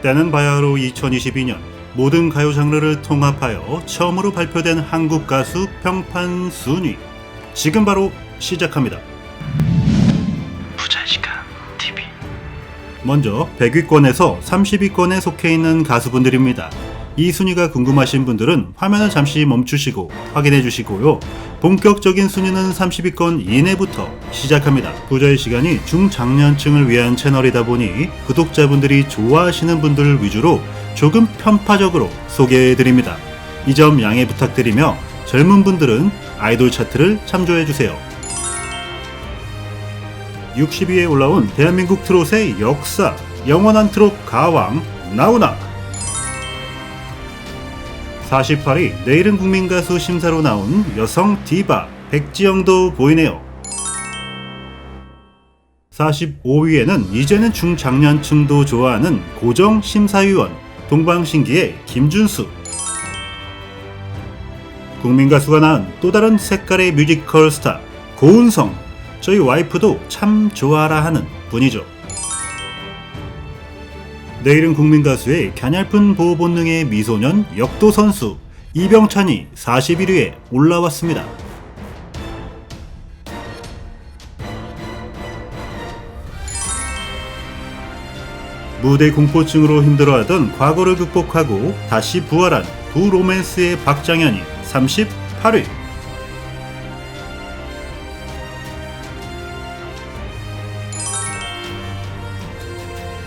때는 바야흐로 2022년 모든 가요 장르를 통합하여 처음으로 발표된 한국 가수 평판 순위 지금 바로 시작합니다. 부자시간 TV 먼저 100위권에서 30위권에 속해 있는 가수분들입니다. 이 순위가 궁금하신 분들은 화면을 잠시 멈추시고 확인해 주시고요. 본격적인 순위는 30위권 이내부터 시작합니다. 부자의 시간이 중장년층을 위한 채널이다 보니 구독자분들이 좋아하시는 분들 위주로 조금 편파적으로 소개해 드립니다. 이 점 양해 부탁드리며 젊은 분들은 아이돌 차트를 참조해 주세요. 60위에 올라온 대한민국 트롯의 역사 영원한 트롯 가왕 나훈아 48위 내일은 국민가수 심사로 나온 여성 디바 백지영도 보이네요. 45위에는 이제는 중장년층도 좋아하는 고정 심사위원 동방신기의 김준수. 국민가수가 낳은 또 다른 색깔의 뮤지컬 스타 고은성. 저희 와이프도 참 좋아라 하는 분이죠. 내일은 국민 가수의 갸냘픈 보호 본능의 미소년 역도 선수 이병찬이 41위에 올라왔습니다. 무대 공포증으로 힘들어하던 과거를 극복하고 다시 부활한 부로맨스의 박장현이 38위.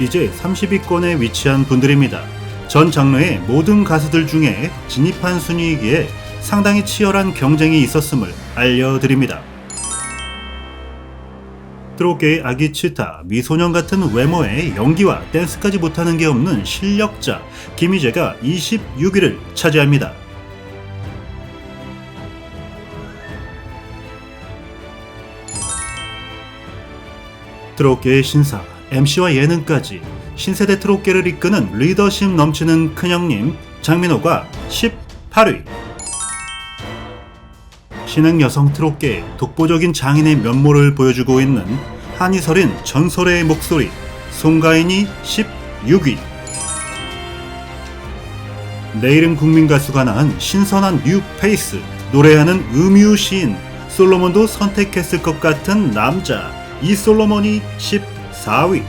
이제 30위권에 위치한 분들입니다. 전 장르의 모든 가수들 중에 진입한 순위이기에 상당히 치열한 경쟁이 있었음을 알려드립니다. 트롯계의 아기 치타, 미소년 같은 외모에 연기와 댄스까지 못하는 게 없는 실력자 김희재가 26위를 차지합니다. 트롯계의 신사, MC와 예능까지 신세대 트롯계를 이끄는 리더십 넘치는 큰형님 장민호가 18위. 신흥 여성 트롯계의 독보적인 장인의 면모를 보여주고 있는 한이설인 전설의 목소리 송가인이 16위. 내일은 국민 가수가 낳은 신선한 뉴 페이스 노래하는 음유 시인 솔로몬도 선택했을 것 같은 남자 이솔로몬이 14위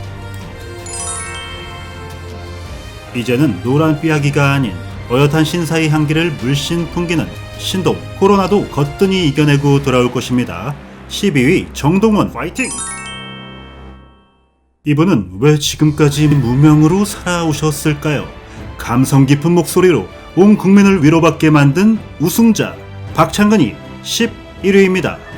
이제는 노란 삐약이가 아닌 어엿한 신사의 향기를 물씬 풍기는 신동 코로나도 거뜬히 이겨내고 돌아올 것입니다 12위 정동원 파이팅 이분은 왜 지금까지 무명으로 살아오셨을까요? 감성 깊은 목소리로 온 국민을 위로받게 만든 우승자 박창근이 11위입니다.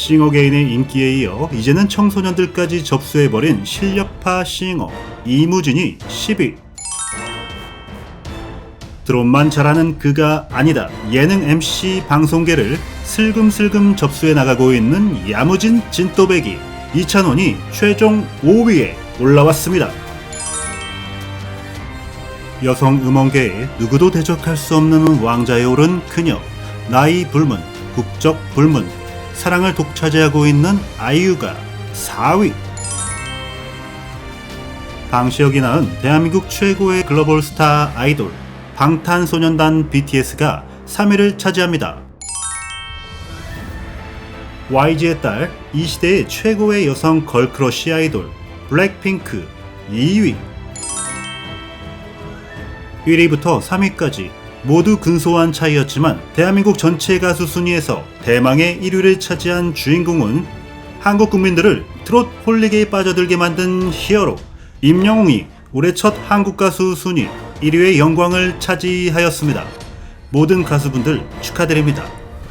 싱어게인의 인기에 이어 이제는 청소년들까지 접수해버린 실력파 싱어 이무진이 10위 드론만 잘하는 그가 아니다. 예능 MC 방송계를 슬금슬금 접수해 나가고 있는 야무진 진또배기 이찬원이 최종 5위에 올라왔습니다. 여성 음원계에 누구도 대적할 수 없는 왕자에 오른 그녀 나이 불문 국적 불문 사랑을 독차지하고 있는 아이유가 4위 방시혁이 낳은 대한민국 최고의 글로벌 스타 아이돌 방탄소년단 BTS가 3위를 차지합니다. YG의 딸, 이 시대의 최고의 여성 걸크러쉬 아이돌 블랙핑크 2위 1위부터 3위까지 모두 근소한 차이였지만 대한민국 전체 가수 순위에서 대망의 1위를 차지한 주인공은 한국 국민들을 트롯 홀릭에 빠져들게 만든 히어로 임영웅이 올해 첫 한국 가수 순위 1위의 영광을 차지하였습니다. 모든 가수분들 축하드립니다.